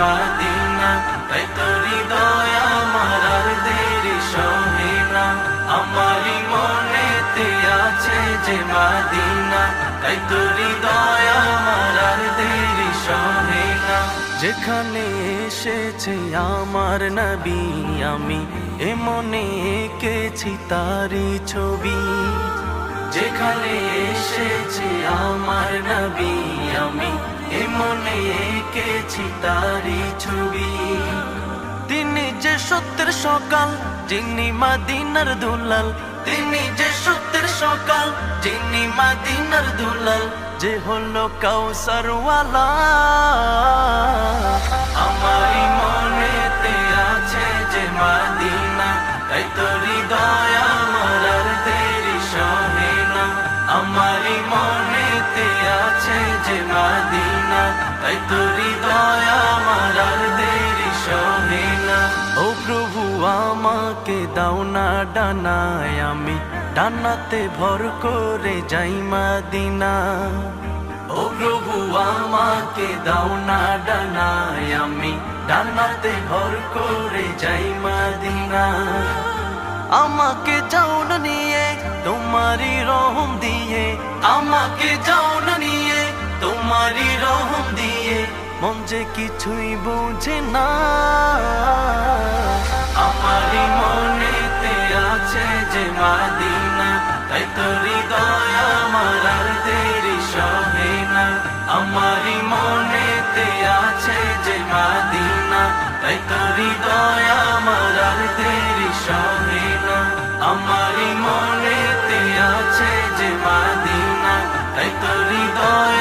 মাদিনা, তাই তো হৃদয় আমার দেরি সহে না আমারই মনেতে আছে যে মাদিনা, তাই তো হৃদয় আমার দেরি সহে যেখানে এসেছে আমার নবী, আমি এ মনে এঁকেছি তারি ছবি। যেখানে এসেছে আমার নবী, আমি মনে এঁকেছি তারি ছবি। তিনি যে সত্যের সকাল, যিনি মাদিনার দুলাল। তিনি যে সত্যের সকাল, যিনি মাদিনার দুলাল। যে হলো কাউসারওয়ালা। আমারই মনেতে আছে যে মাদিনা, তাই তো হৃদয় আমার দেরি সহে না। আমারই মনেতে আছে যে মাদিনা, তাই তো হৃদয় আমার আর দেরি সহে না। ও প্রভু, আমাকে দাও না ডানায়, আমি ডানাতে ভর করে যাই মাদিনা। ও প্রভু, আমাকে দাও না ডানায়, আমি ডানাতে ভর করে যাই মাদিনা। আমাকে যাও নিয়ে, তোমারই রহম দিয়ে। আমাকে যাও নিয়ে, তোমারই রহম দিয়ে। মন যে কিছুই বুঝে না। আমারই মনেতে আছে যে মাদিনা, তাই তো হৃদয় আমার আর দেরি সহে না। আমারই মনেতে আছে যে মাদিনা, তাই তো হৃদয় আমার আর দেরি সহে না আমারই মনেতে আছে যে মাদিনা তাই তো হৃদয়